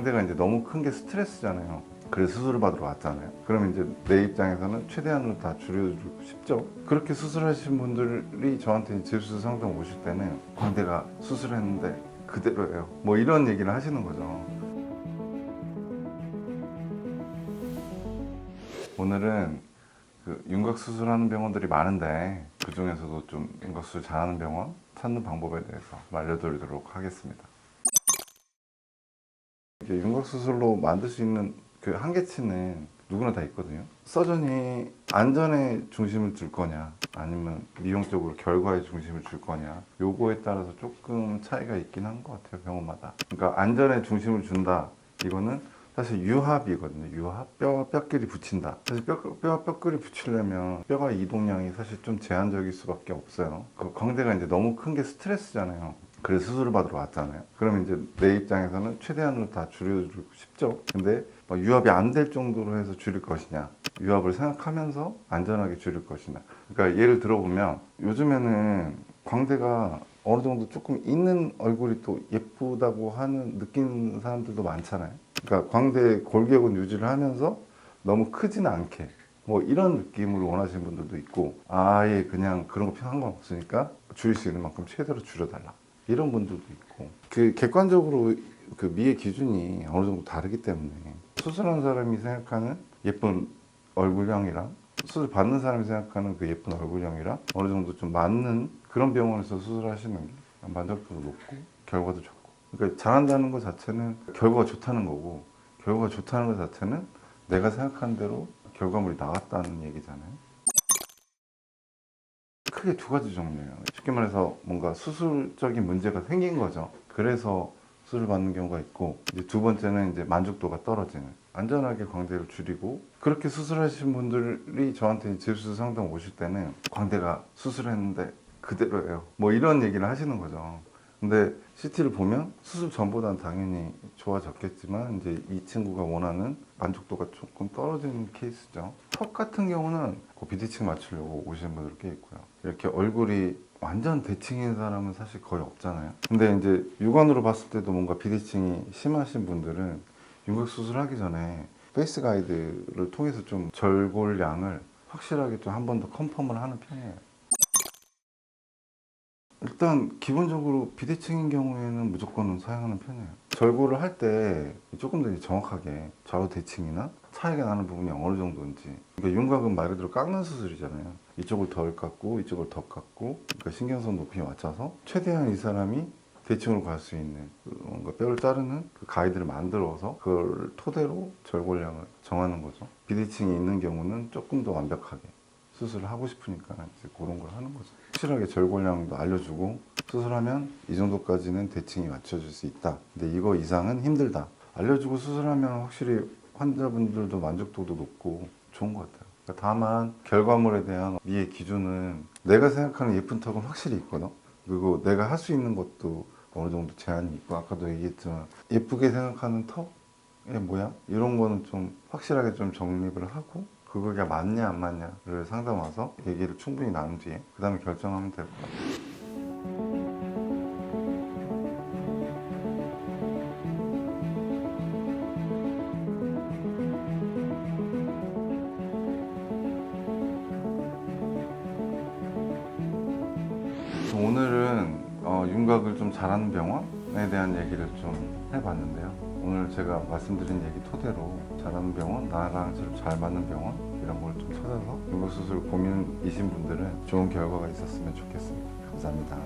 광대가 이제 너무 큰 게 스트레스잖아요. 그래서 수술을 받으러 왔잖아요. 그럼 이제 내 입장에서는 최대한으로 다 줄여주고 싶죠. 그렇게 수술하신 분들이 저한테 재수술 상담 오실 때는 광대가 수술했는데 그대로예요. 뭐 이런 얘기를 하시는 거죠. 오늘은 그 윤곽 수술하는 병원들이 많은데 그 중에서도 좀 윤곽 수술 잘하는 병원 찾는 방법에 대해서 좀 알려드리도록 하겠습니다. 이게 윤곽 수술로 만들 수 있는 그 한계치는 누구나 다 있거든요. 서전이 안전에 중심을 둘 거냐, 아니면 미용적으로 결과에 중심을 줄 거냐, 요거에 따라서 조금 차이가 있긴 한 것 같아요, 병원마다. 그러니까 안전에 중심을 준다, 이거는 사실 유합이거든요. 유합 뼈 뼈끼리 붙인다. 사실 뼈, 뼈 뼈끼리 붙이려면 뼈가 이동량이 사실 좀 제한적일 수밖에 없어요. 그 광대가 이제 너무 큰 게 스트레스잖아요. 그래서 수술을 받으러 왔잖아요. 그러면 이제 내 입장에서는 최대한으로 다 줄여주고 싶죠. 근데 뭐 유합이 안 될 정도로 해서 줄일 것이냐, 유합을 생각하면서 안전하게 줄일 것이냐. 그러니까 예를 들어보면 요즘에는 광대가 어느 정도 조금 있는 얼굴이 또 예쁘다고 하는 느끼는 사람들도 많잖아요. 그러니까 광대 골격은 유지를 하면서 너무 크지는 않게 뭐 이런 느낌을 원하시는 분들도 있고 아예 그냥 그런 거 상관없으니까 줄일 수 있는 만큼 최대로 줄여달라 이런 분들도 있고 그 객관적으로 그 미의 기준이 어느 정도 다르기 때문에 수술한 사람이 생각하는 예쁜 얼굴형이랑 수술 받는 사람이 생각하는 그 예쁜 얼굴형이랑 어느 정도 좀 맞는 그런 병원에서 수술하시는 게 만족도도 높고 결과도 좋고 그러니까 잘한다는 것 자체는 결과가 좋다는 거고 결과가 좋다는 것 자체는 내가 생각한 대로 결과물이 나왔다는 얘기잖아요. 크게 두 가지 종류예요. 쉽게 말해서 뭔가 수술적인 문제가 생긴 거죠. 그래서 수술 받는 경우가 있고 이제 두 번째는 이제 만족도가 떨어지는 안전하게 광대를 줄이고 그렇게 수술하신 분들이 저한테 재수술 상담 오실 때는 광대가 수술했는데 그대로예요. 뭐 이런 얘기를 하시는 거죠. 근데 CT를 보면 수술 전보다는 당연히 좋아졌겠지만 이제 이 친구가 원하는 만족도가 조금 떨어지는 케이스죠. 턱 같은 경우는 그 비대칭 맞추려고 오시는 분들 꽤 있고요. 이렇게 얼굴이 완전 대칭인 사람은 사실 거의 없잖아요. 근데 이제 육안으로 봤을 때도 뭔가 비대칭이 심하신 분들은 윤곽 수술하기 전에 페이스 가이드를 통해서 좀 절골량을 확실하게 좀 한 번 더 컨펌을 하는 편이에요. 일단 기본적으로 비대칭인 경우에는 무조건 사용하는 편이에요. 절골을 할때 조금 더 정확하게 좌우 대칭이나 차이가 나는 부분이 어느 정도인지. 그러니까 윤곽은 말 그대로 깎는 수술이잖아요. 이쪽을 덜 깎고 이쪽을 더 깎고 그러니까 신경선 높이 맞춰서 최대한 이 사람이 대칭으로 갈 수 있는 그 뭔가 뼈를 자르는 그 가이드를 만들어서 그걸 토대로 절골량을 정하는 거죠. 비대칭이 있는 경우는 조금 더 완벽하게 수술을 하고 싶으니까 이제 그런 걸 하는 거죠. 확실하게 절골량도 알려주고 수술하면 이 정도까지는 대칭이 맞춰질 수 있다. 근데 이거 이상은 힘들다. 알려주고 수술하면 확실히 환자분들도 만족도도 높고 좋은 것 같아요. 그러니까 다만 결과물에 대한 미의 기준은 내가 생각하는 예쁜 턱은 확실히 있거든. 그리고 내가 할 수 있는 것도 어느 정도 제한이 있고 아까도 얘기했지만 예쁘게 생각하는 턱의 모양 이런 거는 좀 확실하게 좀 정립을 하고 그거가 맞냐 안 맞냐를 상담 와서 얘기를 충분히 나눈 뒤에 그 다음에 결정하면 될 것 같아요. 오늘은 어, 윤곽을 좀 잘하는 병원에 대한 얘기를 좀 해봤는데요. 오늘 제가 말씀드린 얘기 토대로 잘하는 병원, 나랑 좀잘 맞는 병원 이런 걸 좀 찾아서 윤곽 수술 고민이신 분들은 좋은 결과가 있었으면 좋겠습니다. 감사합니다.